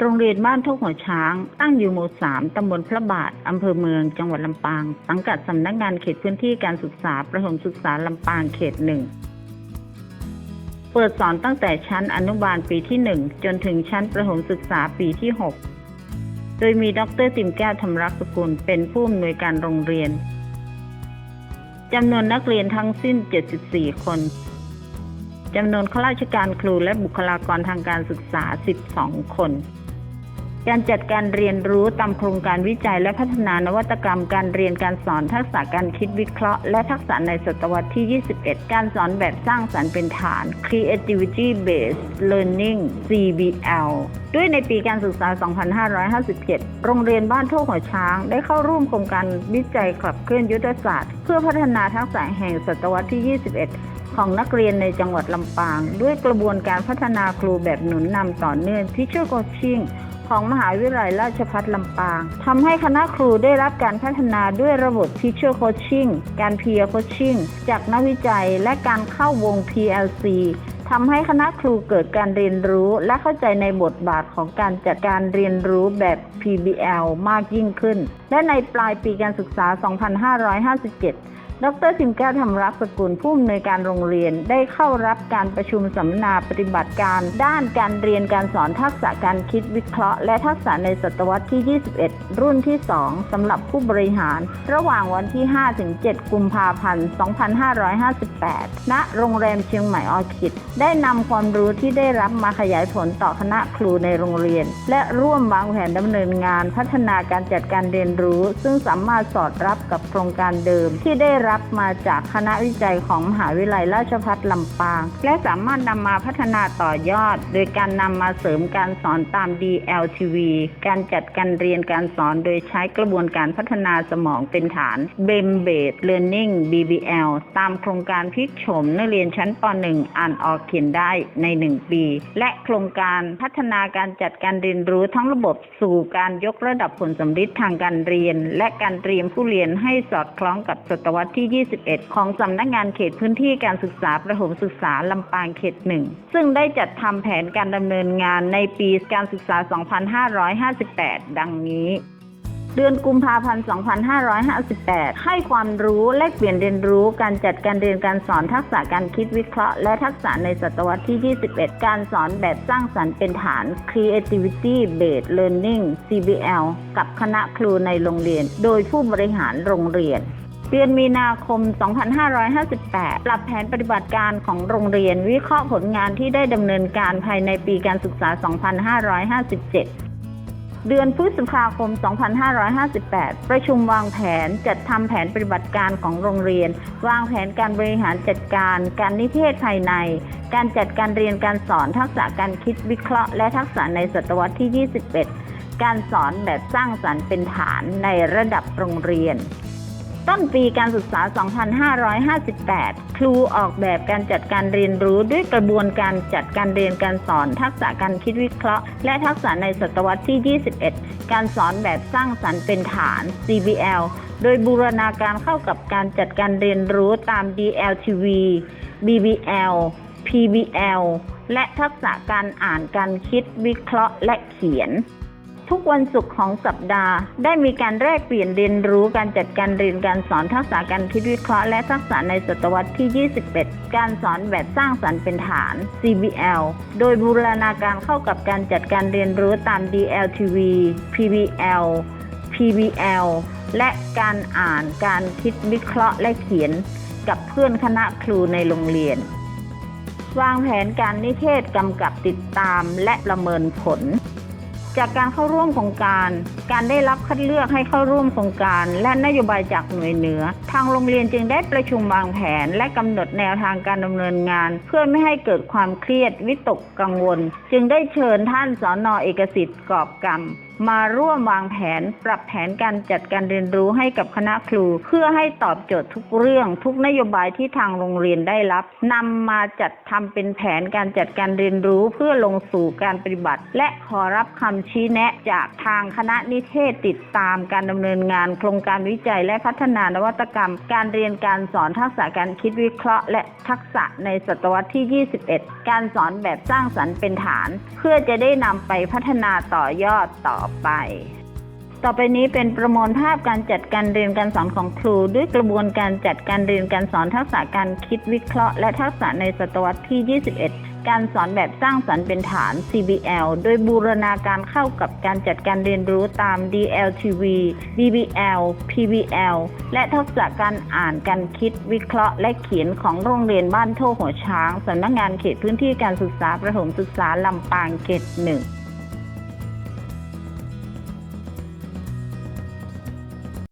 โรงเรียนบ้านทุกหัวช้าง ตั้งอยู่หมู่3ตำบลพระบาท อำเภอเมือง จังหวัดลำปาง สังกัดสำนักงานเขตพื้นที่การศึกษา ประถมศึกษาลำปางเขตหนึ่ง เปิดสอนตั้งแต่ชั้นอนุบาลปีที่1จนถึงชั้นประถมศึกษาปีที่6โดยมีดรติมแก้วธรรมรักษ์สกุลเป็นผู้อำนวยการโรงเรียนจำนวนนักเรียนทั้งสิ้น 74 คนจำนวนข้าราชการครูและบุคลากรทางการศึกษา 12 คน การจัดการเรียนรู้ตามโครงการวิจัยและพัฒนานวัตกรรมการเรียนการสอนทักษะการคิดวิเคราะห์ และทักษะในศตวรรษที่ 21 การสอนแบบสร้างสรรค์เป็นฐาน Creativity Based Learning CBL ด้วยในปีการศึกษา 2557 โรงเรียนบ้านโทกหัวช้าง ได้เข้าร่วมโครงการวิจัยขับเคลื่อนยุทธศาสตร์ เพื่อพัฒนาทักษะแห่งศตวรรษที่ 21ของนักเรียนในจังหวัดลำปาง ด้วยกระบวนการพัฒนาครูแบบหนุนนำต่อเนื่อง Teacher Coaching ของมหาวิทยาลัยราชภัฏลำปางทำให้คณะครูได้รับการพัฒนาด้วยระบบ Teacher Coaching การ Peer Coaching จากนักวิจัยและการเข้าวง PLC ทำให้คณะครูเกิดการเรียนรู้และเข้าใจในบทบาทของการจัดการเรียนรู้แบบ PBL มากยิ่งขึ้น และในปลายปีการศึกษา 2557 ดรสิมแก้วธรรมรักสกุลผู้อำนวยการโรงเรียนได้เข้ารับการประชุมสัมมนาปฏิบัติการ ด้านการเรียนการสอนทักษะการคิดวิเคราะห์ และทักษะในศตวรรษที่ 21 รุ่นที่ 2สำหรับผู้บริหาร ระหว่างวันที่ 5-7 กุมภาพันธ์ 2558 ณ โรงแรมเชียงใหม่ออคิด ได้นำความรู้ที่ได้รับมาขยายผลต่อคณะครูในโรงเรียน และร่วมวางแผนดำเนินงาน พัฒนาการจัดการเรียนรู้ ซึ่งสามารถสอดรับกับโครงการเดิมที่ได้รับมาจากคณะวิจัยของมหาวิทยาลัยราชภัฏลำปาง และสามารถนำมาพัฒนาต่อยอด โดยการนำมาเสริมการสอนตาม DLTV การจัดการเรียนการสอนโดยใช้กระบวนการพัฒนาสมองเป็นฐาน BEM Based Learning BBL ตามโครงการพิกโฉมนักเรียนชั้นป .1 อ่านออกเขียนได้ใน 1 ปี และโครงการพัฒนาการจัดการเรียนรู้ทั้งระบบสู่การยกระดับผลสำฤทธิ์ทางการเรียน และการเตรียมผู้เรียนให้สอดคล้องกับศตวรรษที่ 21 ของสำนักงานเขตพื้นที่การศึกษาประถมศึกษาลำปางเขตหนึ่งซึ่งได้จัดทำแผนการดำเนินงานในปีการศึกษา 2558 ดังนี้เดือนกุมภาพันธ์ 2558 ให้ความรู้และเปลี่ยนเรียนรู้การจัดการเรียนการสอนทักษะการคิดวิเคราะห์ และทักษะในศตวรรษที่ 21 การสอนแบบสร้างสรรค์เป็นฐาน Creativity Based Learning CBL กับคณะครูในโรงเรียน โดยผู้บริหารโรงเรียน เดือนมีนาคม 2558 ปรับแผนปฏิบัติการของโรงเรียนวิเคราะห์ผลงานที่ได้ดำเนินการภายในปีการศึกษา 2557เดือนพฤษภาคม 2558 ประชุมวางแผนจัดทำแผนปฏิบัติการของโรงเรียน วางแผนการบริหารจัดการ การนิเทศภายใน การจัดการเรียนการสอนทักษะการคิดวิเคราะห์ และทักษะในศตวรรษที่ 21 การสอนแบบสร้างสรรค์เป็นฐานในระดับโรงเรียน ต้นปีการศึกษา 2558 ครูออกแบบการจัดการเรียนรู้ด้วยกระบวนการจัดการเรียนการสอน ทักษะการคิดวิเคราะห์ และทักษะในศตวรรษที่ 21 การสอนแบบสร้างสรรค์เป็นฐาน CBL โดยบูรณาการเข้ากับการจัดการเรียนรู้ตาม DLTV BBL PBL และทักษะการอ่านการคิดวิเคราะห์และเขียน ทุกวันศุกร์ของสัปดาห์ ได้มีการแลกเปลี่ยนเรียนรู้การจัดการเรียนการสอนทักษะการคิดวิเคราะห์และทักษะในศตวรรษที่ 21 การสอนแบบสร้างสรรค์เป็นฐาน CBL โดยบูรณาการเข้ากับการจัดการเรียนรู้ตาม DLTV PBL PBL และการอ่านการคิดวิเคราะห์และเขียนกับเพื่อนคณะครูในโรงเรียน วางแผนการนิเทศกำกับติดตามและประเมินผล จากการเข้าร่วมโครงการ การได้รับคัดเลือกให้เข้าร่วมโครงการ และนโยบายจากหน่วยเหนือ ทางโรงเรียนจึงได้ประชุมวางแผน และกำหนดแนวทางการดำเนินงาน เพื่อไม่ให้เกิดความเครียดวิตกกังวล จึงได้เชิญท่านสอนอเอกสิทธิ์กอบกรรมมาร่วมวางแผนปรับแผนการจัดการเรียนรู้ให้กับคณะครู เพื่อให้ตอบโจทย์ทุกเรื่องทุกนโยบายที่ทางโรงเรียนได้รับนำมาจัดทำเป็นแผนการจัดการเรียนรู้เพื่อลงสู่การปฏิบัติ และขอรับคำชี้แนะจากทางคณะนิิเทศติดตามการดำเนินงาน โครงการวิจัยและพัฒนานวัตกรรม การเรียนการสอนทักษะการคิดวิเคราะห์ และทักษะในศตวรรษที่ 21 การสอนแบบสร้างสรรค์เป็นฐาน เพื่อจะได้นำไปพัฒนาต่อยอดต่อไปต่อไปนี้เป็นประมวลภาพการจัดการเรียนการสอนของครู ด้วยกระบวนการจัดการเรียนการสอนทักษะการคิดวิเคราะห์ และทักษะในศตวรรษที่ 21 การสอนแบบสร้างสรรค์เป็นฐาน CBL โดยบูรณาการเข้ากับการจัดการเรียนรู้ตาม DLTV DBL PBL และทักษะการอ่านการคิดวิเคราะห์ และเขียนของโรงเรียนบ้านโทหัวช้างสำนักงานเขตพื้นที่การศึกษาประถมศึกษาลำปางเขตหนึ่ง